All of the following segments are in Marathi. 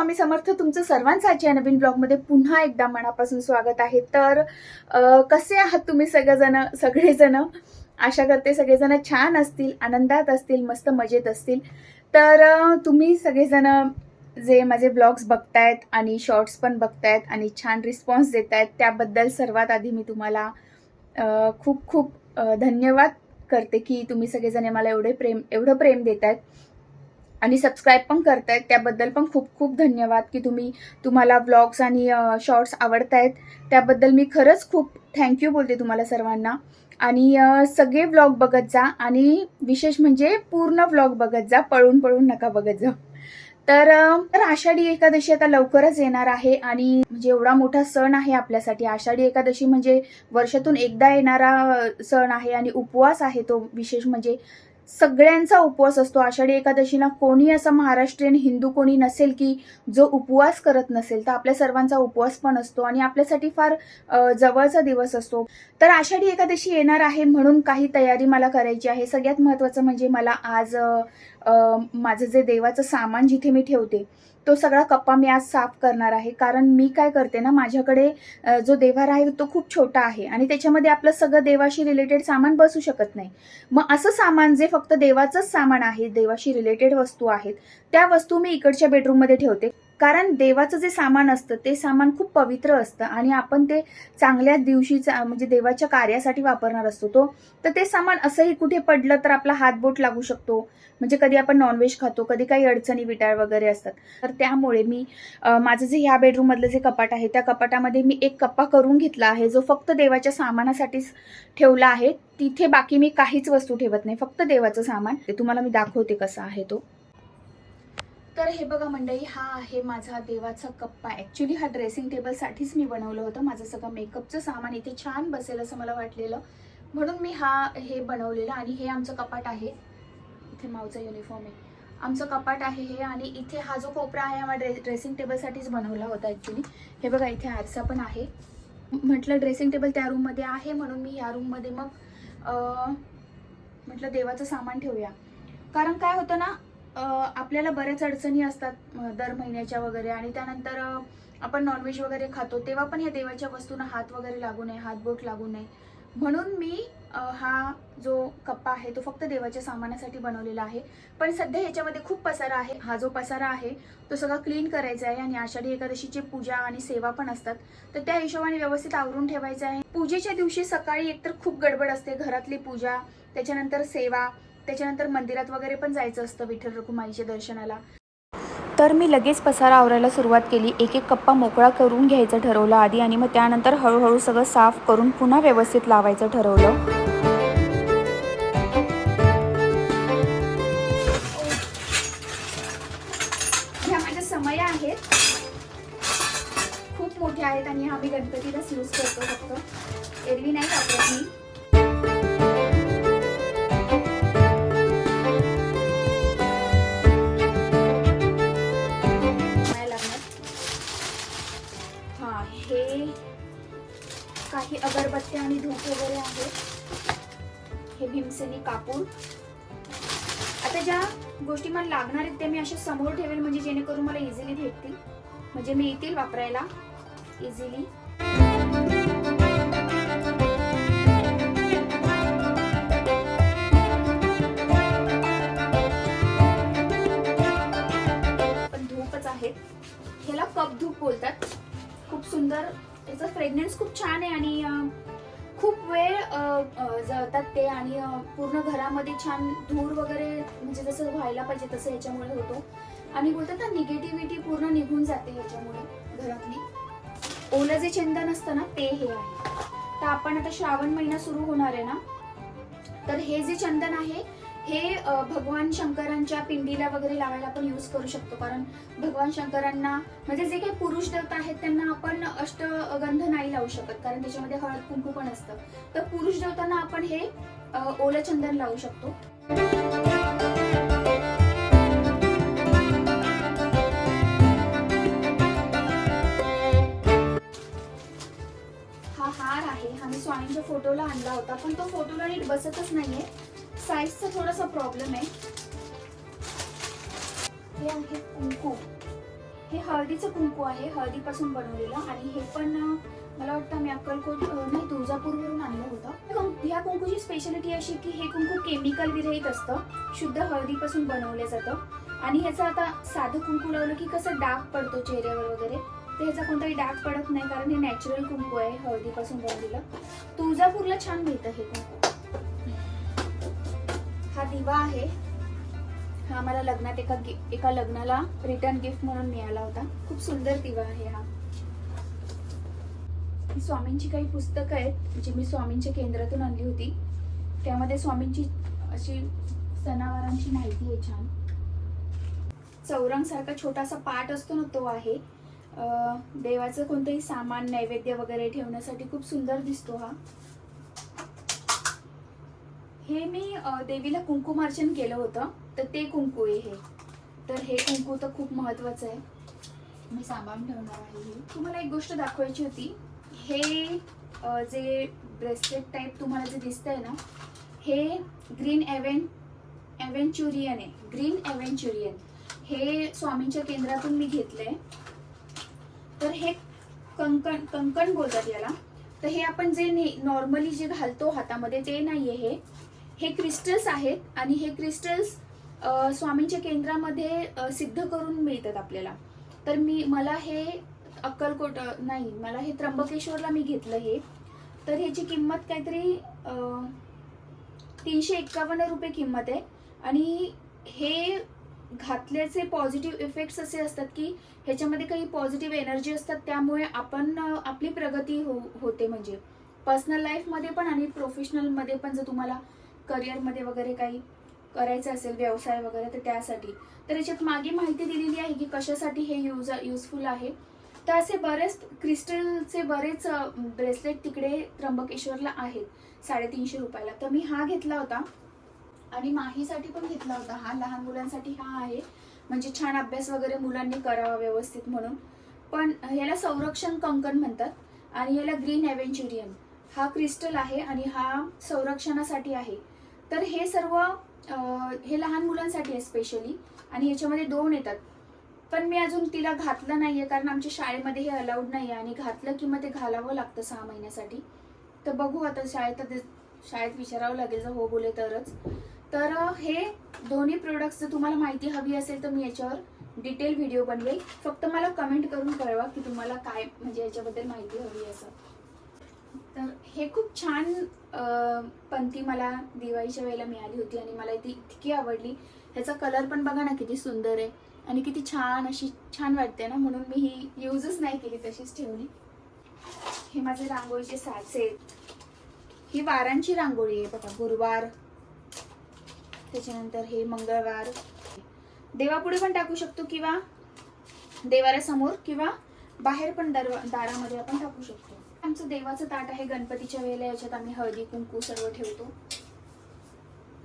स्वामी समर्थ तुमचं सर्वांसाठी या नवीन ब्लॉगमध्ये पुन्हा एकदा मनापासून स्वागत आहे. तर कसे आहात तुम्ही सगळेजण सगळेजण? आशा करते सगळेजण छान असतील आनंदात असतील मस्त मजेत असतील. तर तुम्ही सगळेजण जे माझे ब्लॉग्स बघतायत आणि शॉर्ट्स पण बघतायत आणि छान रिस्पॉन्स देत आहेत त्याबद्दल सर्वात आधी मी तुम्हाला खूप खूप धन्यवाद करते की तुम्ही सगळेजण मला एवढे प्रेम एवढं प्रेम देत आहेत आणि सबस्क्राईब पण करतायत. त्याबद्दल पण खूप खूप धन्यवाद की तुम्ही तुम्हाला ब्लॉग्स आणि शॉर्ट्स आवडतायत. त्याबद्दल मी खरंच खूप थँक्यू बोलते तुम्हाला सर्वांना. आणि सगळे ब्लॉग बघत जा आणि विशेष म्हणजे पूर्ण ब्लॉग बघत जा. पळून पळून नका बघत जा तर तर आषाढी एकादशी आता लवकरच येणार आहे आणि म्हणजे एवढा मोठा सण आहे आपल्यासाठी. आषाढी एकादशी म्हणजे वर्षातून एकदा येणारा सण आहे आणि उपवास आहे तो विशेष म्हणजे सगळ्यांचा उपवास असतो. आषाढी एकादशीला कोणी असं महाराष्ट्रीयन हिंदू कोणी नसेल की जो उपवास करत नसेल तर आपल्या सर्वांचा उपवास पण असतो आणि आपल्यासाठी फार जवळचा दिवस असतो. तर आषाढी एकादशी येणार आहे म्हणून काही तयारी मला करायची आहे. सगळ्यात महत्त्वाचं म्हणजे मला आज माझं जे देवाचं सामान जिथे मी ठेवते तो सगळा कप्पा मी आज साफ करणार आहे. कारण मी काय करते ना माझ्याकडे जो देवार आहे तो खूप छोटा आहे आणि त्याच्यामध्ये आपलं सगळं देवाशी रिलेटेड सामान बसू शकत नाही. मग असं सामान जे फक्त देवाचंच सामान आहे देवाशी रिलेटेड वस्तू आहेत त्या वस्तू मी इकडच्या बेडरूममध्ये ठेवते. कारण देवाचं जे सामान असतं ते सामान खूप पवित्र असतं आणि आपण ते चांगल्या दिवशीचा म्हणजे देवाच्या कार्यासाठी वापरणार असतो. तो तर ते सामान असंही कुठे पडलं तर आपला हातबोट लागू शकतो. म्हणजे कधी आपण नॉनव्हेज खातो कधी काही अडचणी विटाळ वगैरे असतात. तर त्यामुळे मी माझं जे ह्या बेडरूममधलं जे कपाट आहे त्या कपाटामध्ये मी एक कप्पा करून घेतला आहे जो फक्त देवाच्या सामानासाठीच ठेवला आहे. तिथे बाकी मी काहीच वस्तू ठेवत नाही फक्त देवाचं सामान. ते तुम्हाला मी दाखवते कसा आहे तो. तर हे बघा मंडळी हा आहे माझा देवाचा कप्पा. ॲक्च्युली हा ड्रेसिंग टेबलसाठीच मी बनवलं होतं. माझं सगळं मेकअपचं सामान इथे छान बसेल असं मला वाटलेलं. म्हणून मी हा हे बनवलेलं आणि हे आमचं कपाट आहे. इथे मावचा युनिफॉर्म आहे. आमचं कपाट आहे हे आणि इथे हा जो कोपरा आहे हा ड्रे ड्रेसिंग टेबलसाठीच बनवला होता ॲक्च्युली हे बघा इथे आरसा पण आहे. म्हटलं ड्रेसिंग टेबल त्या रूममध्ये आहे म्हणून मी ह्या रूममध्ये मग म्हटलं देवाचं सामान ठेवूया. कारण काय होतं ना आपल्याला बऱ्याच अडचणी असतात दर महिन्याच्या वगैरे आणि त्यानंतर आपण नॉनव्हेज वगैरे खातो तेव्हा पण ह्या देवाच्या वस्तूंना हात वगैरे लागू नये हातबोट लागू नये. म्हणून मी हा जो कप्पा आहे तो फक्त देवाच्या सामानासाठी बनवलेला आहे. पण सध्या ह्याच्यामध्ये खूप पसारा आहे हा जो पसारा आहे तो सगळा क्लीन करायचा आहे आणि आषाढी एकादशीची पूजा आणि सेवा पण असतात. तर त्या हिशोबाने व्यवस्थित आवरून ठेवायचं आहे. पूजेच्या दिवशी सकाळी एकतर खूप गडबड असते घरातली पूजा त्याच्यानंतर सेवा त्याच्यानंतर मंदिरात वगैरे पण जायचं असतं विठ्ठल रखुमाईच्या दर्शनाला. तर मी लगेच पसारा आवरायला सुरुवात केली. एक एक कप्पा मोकळा करून घ्यायचं ठरवलं आधी आणि मग त्यानंतर हळूहळू सगळं साफ करून पुन्हा व्यवस्थित लावायचं ठरवलं. ह्या माझ्या समया आहेत. खूप मोठ्या आहेत आणि हा मी गणपतीलाच यूज करतो फक्त. एरवी नाही वापरत मी. भीमसेनी कापूर आता ज्या गोष्टी मला लागणार आहेत त्या मी अशा समोर ठेवेल म्हणजे जेणेकरून मला इझिली भेटतील. म्हणजे मी येतील वापरायला. इझिली पण धूपच आहे. ह्याला कप धूप बोलतात. खूप सुंदर त्याचा फ्रेग्रन्स खूप छान आहे आणि खूप वेळ जळतात ते आणि पूर्ण घरामध्ये छान धूर वगैरे म्हणजे जसं व्हायला पाहिजे तसं याच्यामुळे होतो. आणि बोलतात ना निगेटिव्हिटी पूर्ण निघून जाते याच्यामुळे घरातली. ओलं जे चंदन असतं ना ते हे आहे. तर आपण आता श्रावण महिना सुरू होणार आहे ना? तर हे जे चंदन आहे हे भगवान शंकरांच्या पिंडीला वगैरे लावायला आपण यूज करू शकतो. कारण भगवान शंकरांना म्हणजे जे काही पुरुष देवता आहेत त्यांना आपण अष्टगंध नाही लावू शकत. कारण त्याच्यामध्ये हळद कुंकू पण असतं. तर पुरुष देवतांना आपण हे अ, ओलं चंदन लावू शकतो. हा हार आहे. हा मी स्वामींच्या फोटोला आणला होता. पण तो फोटोला नीट बसतच नाहीये. साईजचा थोडासा प्रॉब्लेम आहे. हे आहे कुंकू. हे हळदीचं कुंकू आहे हळदीपासून बनवलेलं आणि हे पण मला वाटतं मी अक्कलकोट नाही तुळजापूरवरून आणलं होतं. ह्या कुंकूची स्पेशालिटी अशी की हे कुंकू केमिकल विरहित असतं. शुद्ध हळदीपासून बनवलं जातं. आणि ह्याचं आता साधं कुंकू लावलं की कसं डाग पडतो चेहऱ्यावर वगैरे. तर ह्याचा कोणताही डाग पडत नाही कारण हे नॅचरल कुंकू आहे हळदीपासून बनवलेलं तुळजापूरला छान मिळतं हे कुंकू. हा दिवा आहे. हा मला लग्नात एका गि- एका लग्नाला रिटर्न गिफ्ट म्हणून मिळाला होता. खूप सुंदर दिवा आहे हा. ही स्वामींची काही पुस्तकं आहेत जी मी स्वामींच्या केंद्रातून आणली होती. त्यामध्ये स्वामींची अशी सणावारांची माहिती आहे छान. चौरंग सारखा छोटासा पाट असतो ना तो आहे. देवाचं कोणतंही सामान नैवेद्य वगैरे ठेवण्यासाठी खूप सुंदर दिसतो हा. हे मी देवीला कुंकुमार्चन केलं होतं तर ते कुंकू आहे हे. तर हे कुंकू तर खूप महत्वाचं आहे. मी सांभाळून ठेवणार आहे हे. तुम्हाला एक गोष्ट दाखवायची होती. हे जे ब्रेसलेट टाईप तुम्हाला जे दिसतंय ना हे ग्रीन एव्हेन एव्हेंच्युरियन आहे. ग्रीन एव्हेंच्युरियन हे स्वामींच्या केंद्रातून मी घेतलं आहे तर हे कंकण कंकण बोलतात याला. तर हे आपण जे नॉर्मली जे घालतो हातामध्ये ते नाही आहे हे. हे क्रिस्टल्स आहेत आणि हे क्रिस्टल्स स्वामींच्या केंद्रामध्ये सिद्ध करून मिळतात आपल्याला. तर मी मला हे अक्कलकोट नाही मला हे त्र्यंबकेश्वरला मी घेतलं हे तर ह्याची किंमत काहीतरी तीनशे एक्कावन्न रुपये किंमत आहे. आणि हे घातल्याचे पॉझिटिव्ह इफेक्ट्स असे असतात की ह्याच्यामध्ये काही पॉझिटिव्ह एनर्जी असतात त्यामुळे आपण आपली प्रगती हो होते म्हणजे. पर्सनल लाईफमध्ये पण आणि प्रोफेशनलमध्ये पण जर तुम्हाला करिअरमध्ये वगैरे काही करायचं असेल व्यवसाय वगैरे तर त्यासाठी. तर याच्यात मागे माहिती दिलेली आहे की कशासाठी हे यूज युजफुल आहे. तर असे बरेच क्रिस्टलचे बरेच ब्रेसलेट तिकडे त्र्यंबकेश्वरला आहेत साडेतीनशे रुपयाला. तर मी हा घेतला होता आणि माहीसाठी पण घेतला होता. हा लहान मुलांसाठी हा आहे. म्हणजे छान अभ्यास वगैरे मुलांनी करावा व्यवस्थित म्हणून. पण याला संरक्षण कंकण म्हणतात आणि याला ग्रीन एव्हेंच्युरियन हा क्रिस्टल आहे आणि हा संरक्षणासाठी आहे. तर हे सर्व हे लहान मुलांसाठी आहे स्पेशली आणि याच्यामध्ये दोन येतात. पण मी अजून तिला घातलं नाहीये कारण आमच्या शाळेमध्ये हे अलाउड नाही आहे आणि घातलं की मग ते घालावं लागतं सहा महिन्यासाठी. तर बघू आता शाळेत शाळेत विचारावं लागेल जर हो बोले तरच. तर हे दोन्ही प्रोडक्ट्स जर तुम्हाला माहिती हवी असेल तर मी याच्यावर डिटेल व्हिडिओ बनवेल. फक्त मला कमेंट करून कळवा की तुम्हाला काय म्हणजे याच्याबद्दल माहिती हवी असं. तर हे खूप छान पंथी मला दिवाळीच्या वेळेला मिळाली होती आणि मला ती इतकी आवडली. ह्याचा कलर पण बघा ना किती सुंदर आहे आणि किती छान अशी छान वाटते ना म्हणून मी ही यूजच नाही केली तशीच ठेवली. हे माझे रांगोळीचे साचे ही वारांची रांगोळी आहे बघा गुरुवार. त्याच्यानंतर हे मंगळवार. देवापुढे पण टाकू शकतो किंवा देवाऱ्यासमोर किंवा बाहेर पण दरवा दारामध्ये आपण टाकू शकतो. आमचं देवाचं ताट आहे गणपतीच्या वेळेला याच्यात आम्ही हळदी कुंकू सर्व ठेवतो.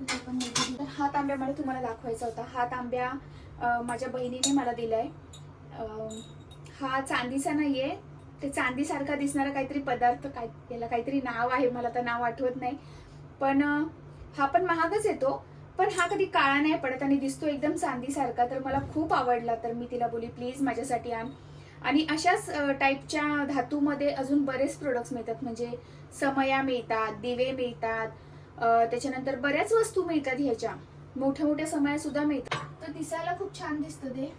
तर हा तांब्या मला तुम्हाला दाखवायचा होता. हा तांब्या माझ्या बहिणीने मला दिलाय. हा चांदीचा नाहीये. ते चांदीसारखा दिसणारा काहीतरी पदार्थ काय याला काहीतरी नाव आहे. मला तर नाव आठवत नाही. पण हा पण महागच येतो. पण हा कधी काळा नाही पडत आणि दिसतो एकदम चांदीसारखा. तर मला खूप आवडला. तर मी तिला बोली प्लीज माझ्यासाठी आण. आणि अशाच टाईपच्या धातूमध्ये अजून बरेच प्रोडक्ट्स मिळतात. म्हणजे समया मिळतात दिवे मिळतात त्याच्यानंतर बऱ्याच वस्तू मिळतात ह्याच्या. मोठ्या मोठ्या समया सुद्धा मिळतात. तर दिसायला खूप छान दिसतं ते.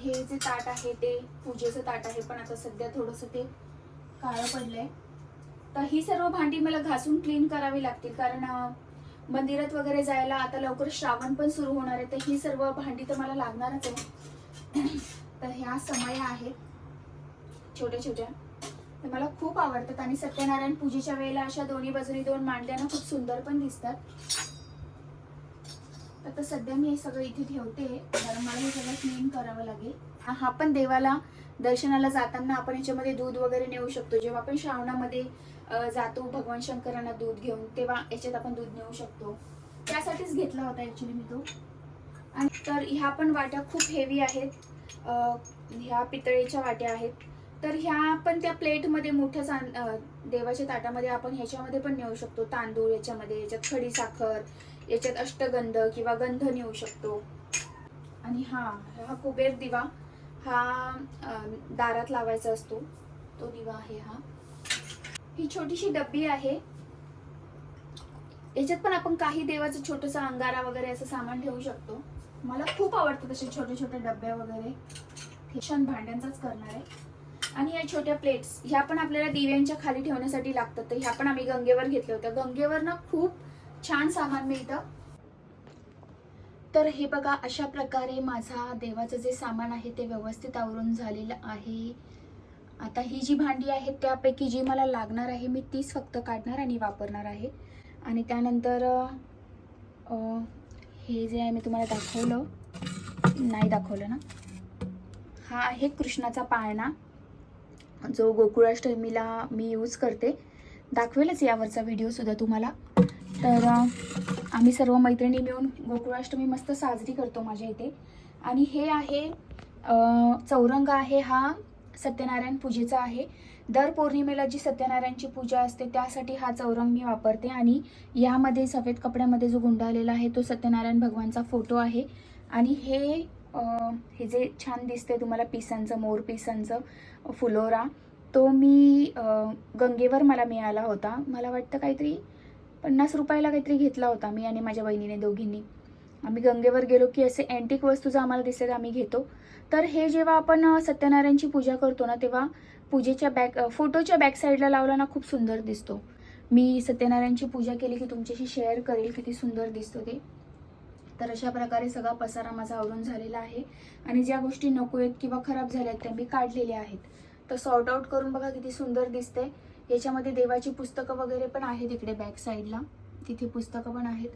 हे जे ताट आहे ते पूजेचं ताट आहे पण आता सध्या थोडंसं ते काळं पडलंय. तर ही सर्व भांडी मला घासून क्लीन करावी लागतील कारण मंदिरात वगैरे जायला आता लवकर श्रावण पण सुरू होणार आहे तर ही सर्व भांडी तर मला लागणारच आहे. तर ह्या समया आहेत. छोट्या छोट्या. तर मला खूप आवडतात आणि सत्यनारायण पूजेच्या वेळेला अशा दोन्ही बाजूनी दोन मांडल्यानं खूप सुंदर पण दिसतात. आता सध्या मी हे सगळं इथे ठेवते. कारण मला हे सगळं क्लीन करावं लागेल. हा- पण देवाला दर्शनाला जाताना आपण याच्यामध्ये दूध वगैरे नेऊ शकतो. जेव्हा आपण श्रावणामध्ये जातो भगवान शंकरांना दूध घेऊन तेव्हा याच्यात आपण दूध नेऊ शकतो. त्यासाठीच घेतला होता ऍक्च्युली मी तो. आणि तर ह्या पण वाट्या खूप हेवी आहेत. ह्या पितळेच्या वाट्या आहेत. तर ह्या पण त्या प्लेटमध्ये मोठ्या चां देवाच्या ताटामध्ये आपण ह्याच्यामध्ये पण नेऊ शकतो. तांदूळ याच्यामध्ये याच्यात खडी साखर याच्यात अष्टगंध किंवा गंध नेऊ शकतो. आणि हा हा कुबेर दिवा हा दारात लावायचा असतो. तो दिवा आहे हा. ही छोटीशी डब्बी आहे. याच्यात पण आपण काही देवाचं छोटंसं अंगारा वगैरे असं सामान ठेवू शकतो. मला खूप आवडतं तसे छोटे छोटे डबे वगैरे. हे छान भांड्यांचाच करणार आहे. आणि या छोट्या प्लेट्स ह्या पण आपल्याला दिव्यांच्या खाली ठेवण्यासाठी लागतात. तर ह्या पण आम्ही गंगेवर घेतल्या होत्या. गंगेवर ना खूप छान सामान मिळतं. तर हे बघा अशा प्रकारे माझा देवाचं जे सामान आहे ते व्यवस्थित आवरून झालेलं आहे. आता ही जी भांडी आहेत त्यापैकी जी मला लागणार आहे मी तीच फक्त काढणार आणि वापरणार आहे. आणि त्यानंतर हे जे आहे मी तुम्हाला दाखवलं. नाही दाखवलं ना. हा आहे कृष्णाचा पाळणा. जो गोकुळाष्टमीला मी यूज करते. दाखवेलच यावरचा व्हिडिओसुद्धा तुम्हाला. तर आम्ही सर्व मैत्रिणी मिळून गोकुळाष्टमी मस्त साजरी करतो माझ्या इथे. आणि हे आहे चौरंग आहे हा सत्यनारायण पूजेचा आहे. दर पौर्णिमेला जी सत्यनारायणची पूजा असते त्यासाठी हा चौरंग मी वापरते आणि यामध्ये सफेद कपड्यामध्ये जो गुंडाळलेला आहे तो सत्यनारायण भगवानचा फोटो आहे. आणि हे हे जे छान दिसते तुम्हाला पिसांचं मोर पिसांचं फुलोरा तो मी गंगेवर मला मिळाला होता. मला वाटतं काहीतरी पन्नास रुपयाला काहीतरी घेतला होता मी आणि माझ्या बहिणीने दोघींनी. आम्ही गंगेवर गेलो की असे अँटिक वस्तू जर आम्हाला दिसत आम्ही घेतो. तर हे जेव्हा आपण सत्यनारायणची पूजा करतो ना तेव्हा पूजेच्या बॅक फोटोच्या बॅक साईडला लावला ना खूप सुंदर दिसतो. मी सत्यनारायणची पूजा केली की तुमच्याशी शेअर करेल किती सुंदर दिसतो ते. तर अशा प्रकारे सगळा पसारा माझा आवरून झालेला आहे. आणि ज्या गोष्टी नको आहेत किंवा खराब झाल्या आहेत त्या मी काढलेल्या आहेत. तर सॉर्ट आउट करून बघा किती सुंदर दिसते याच्यामध्ये देवाची पुस्तकं वगैरे पण आहेत इकडे बॅक साईडला तिथे पुस्तकं पण आहेत.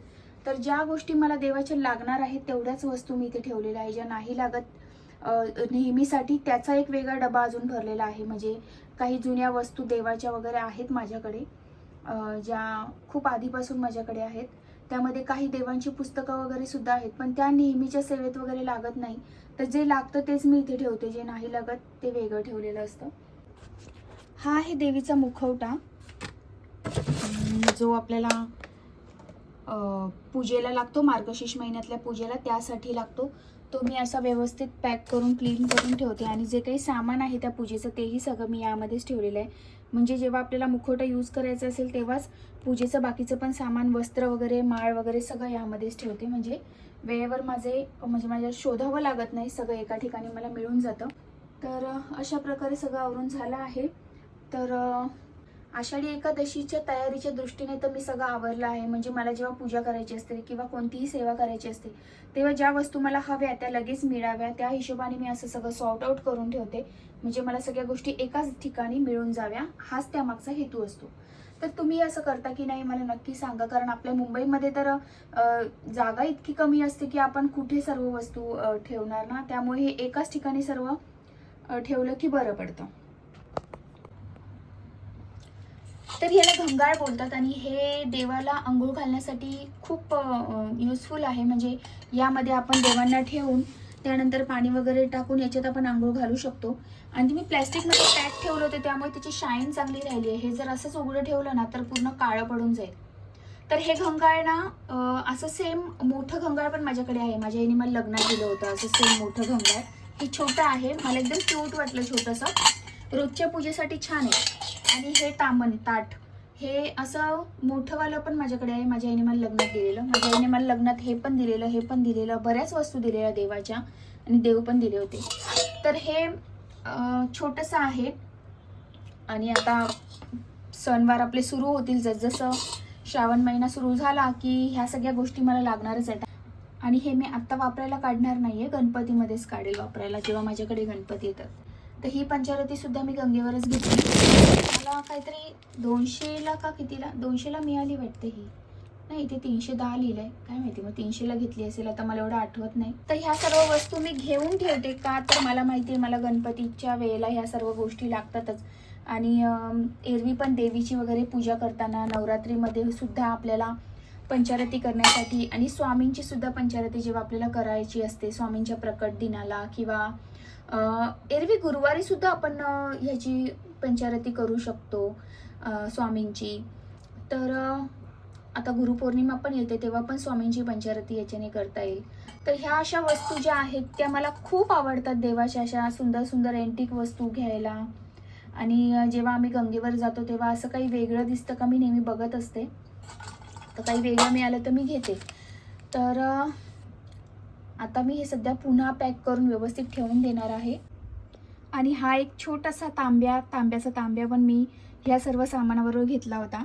तर ज्या गोष्टी मला देवाच्या लागणार आहेत तेवढ्याच वस्तू मी इथे ठेवलेल्या आहे ज्या नाही लागत नेहमीसाठी त्याचा एक वेगळा डबा अजून भरलेला आहे. म्हणजे काही जुन्या वस्तू देवाच्या वगैरे आहेत माझ्याकडे ज्या खूप आधीपासून माझ्याकडे आहेत. त्यामध्ये काही देवांची पुस्तकं वगैरे सुद्धा आहेत पण त्या नेहमीच्या सेवेत वगैरे लागत नाही. तर जे लागतं तेच मी इथे ठेवते. जे नाही लागत ते वेगळं ठेवलेलं असतं. हा आहे देवीचा मुखवटा. जो आपल्याला पूजेला लागतो मार्गशीर्ष महिन्यातल्या पूजेला त्यासाठी लागतो. तो मी असा व्यवस्थित पॅक करून क्लीन करून ठेवते आणि जे काही सामान आहे त्या पूजेचं तेही सगळं मी यामध्येच ठेवलेलं आहे. म्हणजे जेव्हा आपल्याला मुखवटा यूज करायचा असेल तेव्हाच पूजेचं बाकीचं पण सामान वस्त्र वगैरे माळ वगैरे सगळं यामध्येच ठेवते. म्हणजे वेळेवर माझे म्हणजे माझ्या शोधावं लागत नाही सगळं एका ठिकाणी मला मिळून जातं. तर अशा प्रकारे सगळं आवरून झालं आहे. तर आषाढी एकादशीच्या तयारीच्या दृष्टीने तर मी सगळं आवरलं आहे. म्हणजे मला जेव्हा पूजा करायची असते किंवा कोणतीही सेवा करायची असते तेव्हा ज्या वस्तू मला हव्या त्या लगेच मिळाव्या. त्या हिशोबाने मी असं सगळं सॉर्ट आउट करून ठेवते. म्हणजे मला सगळ्या गोष्टी एकाच ठिकाणी मिळून जाव्या. हाच त्यामागचा हेतू असतो. तर तुम्ही असं करता की नाही मला नक्की सांगा. कारण आपल्या मुंबईमध्ये तर जागा इतकी कमी असते की आपण कुठे सर्व वस्तू ठेवणार ना? त्यामुळे हे एकाच ठिकाणी सर्व ठेवलं की बरं पडतं. तर ह्याला घंगाळ बोलतात आणि हे देवाला आंघोळ घालण्यासाठी खूप युजफुल आहे. म्हणजे यामध्ये आपण देवांना ठेवून त्यानंतर पाणी वगैरे टाकून याच्यात आपण आंघोळ घालू शकतो. आणि मी प्लॅस्टिकमध्ये पॅक ठेवलं होतं त्यामुळे त्याची शाईन चांगली राहिली आहे. हे जर असंच उघडं ठेवलं ना तर पूर्ण काळं पडून जाईल. तर हे घंगाळ ना असं सेम मोठं घंगाळ पण माझ्याकडे आहे. माझ्या आईने मला लग्नात दिलं होतं असं सेम मोठं घंगाळ. हे छोटं आहे. मला एकदम क्यूट वाटलं छोटंसं. रोजच्या पूजेसाठी छान आहे. आणि हे तामन ताट हे असं मोठंवालं पण माझ्याकडे आहे. माझ्या आईने मला लग्नात दिलेलं. माझ्या आईने मला लग्नात हे पण दिलेलं हे पण दिलेलं बऱ्याच वस्तू दिलेल्या देवाच्या आणि देव पण दिले होते. तर हे छोटंसं आहे. आणि आता सणवार आपले सुरू होतील. जसजसं श्रावण महिना सुरू झाला की ह्या सगळ्या गोष्टी मला लागणारच आहेत. आणि हे मी आत्ता वापरायला काढणार नाही आहे गणपतीमध्येच काढेल वापरायला जेव्हा माझ्याकडे गणपती येतात. तर ही पंचारतीसुद्धा मी गंगेवरच घेतली. मला काहीतरी दोनशेला का कितीला? दोनशेला मिळाली वाटते ही. नाही इथे तीनशे दहा लिहिलंय. काय माहिती मग तीनशेला घेतली असेल आता मला एवढं आठवत नाही. तर ह्या सर्व वस्तू मी घेऊन ठेवते का? तर मला माहिती आहे मला गणपतीच्या वेळेला ह्या सर्व गोष्टी लागतातच. आणि एरवी पण देवीची वगैरे पूजा करताना नवरात्रीमध्ये सुद्धा आपल्याला पंचारती करण्यासाठी आणि स्वामींची सुद्धा पंचारती जेव्हा आपल्याला करायची असते स्वामींच्या प्रकट दिनाला किंवा एरवी गुरुवारी सुद्धा आपण ह्याची पंचारती करू शकतो स्वामींची. तर आता गुरुपौर्णिमा पण येते तेव्हा पण स्वामींची पंचारती याच्याने करता येईल. तर ह्या अशा वस्तू ज्या आहेत त्या मला खूप आवडतात देवाच्या अशा सुंदर सुंदर एंटिक वस्तू घ्यायला. आणि जेव्हा आम्ही गंगेवर जातो तेव्हा असं काही वेगळं दिसतं का मी नेहमी बघत असते. तर काही वेगळं मिळालं तर मी घेते. तर आता मी हे सध्या पुन्हा पॅक करून व्यवस्थित ठेवून देणार आहे. आणि हा एक छोटासा तांब्या तांब्याचा तांब्या पण मी ह्या सर्व सामानाबरोबर घेतला होता.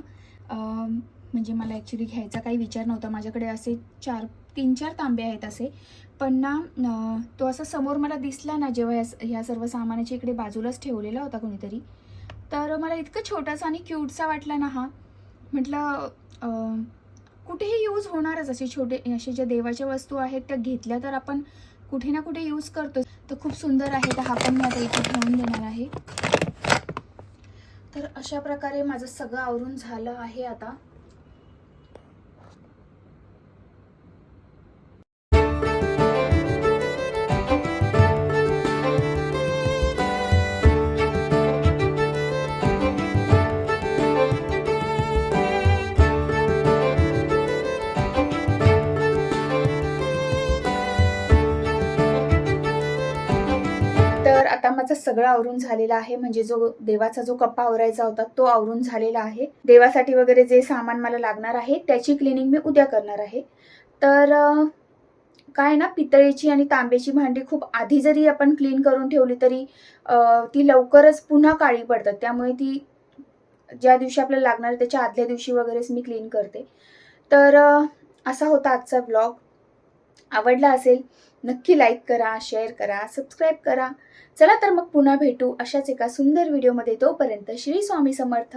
म्हणजे मला ॲक्च्युली घ्यायचा काही विचार नव्हता. माझ्याकडे असे चार तीन चार तांबे आहेत असे. पण ना तो असा समोर मला दिसला ना जेव्हा या ह्या सर्व सामानाच्या इकडे बाजूलाच ठेवलेला होता कोणीतरी तर मला इतकं छोटासा आणि क्यूटसा वाटला ना हा. म्हटलं कुठेही यूज होणारच असे छोटे असे ज्या देवाच्या वस्तू आहेत त्या घेतल्या तर आपण कुठे ना कुठे यूज करतो तर खूप सुंदर आहे. तर हा पण मी आता इथे ठेवून देणार आहे. तर अशा प्रकारे माझं सगळं आवरून झालं आहे आता. सगळं आवरून झालेलं आहे. म्हणजे जो देवाचा जो कप्पा आवरायचा होता तो आवरून झालेला आहे. देवासाठी वगैरे जे सामान मला लागणार आहे त्याची क्लिनिंग मी उद्या करणार आहे. तर काय ना पितळेची आणि तांब्याची भांडी खूप आधी जरी आपण क्लीन करून ठेवली तरी ती लवकरच पुन्हा काळी पडतात. त्यामुळे ती ज्या दिवशी आपल्याला लागणार त्याच्या आदल्या दिवशी वगैरेच मी क्लीन करते. तर असा होता आजचा ब्लॉग आवडला असेल नक्की लाईक करा शेअर करा सबस्क्राईब करा. चला तर मग पुन्हा भेटू अशाच एका सुंदर व्हिडिओमध्ये तोपर्यंत श्री स्वामी समर्थ.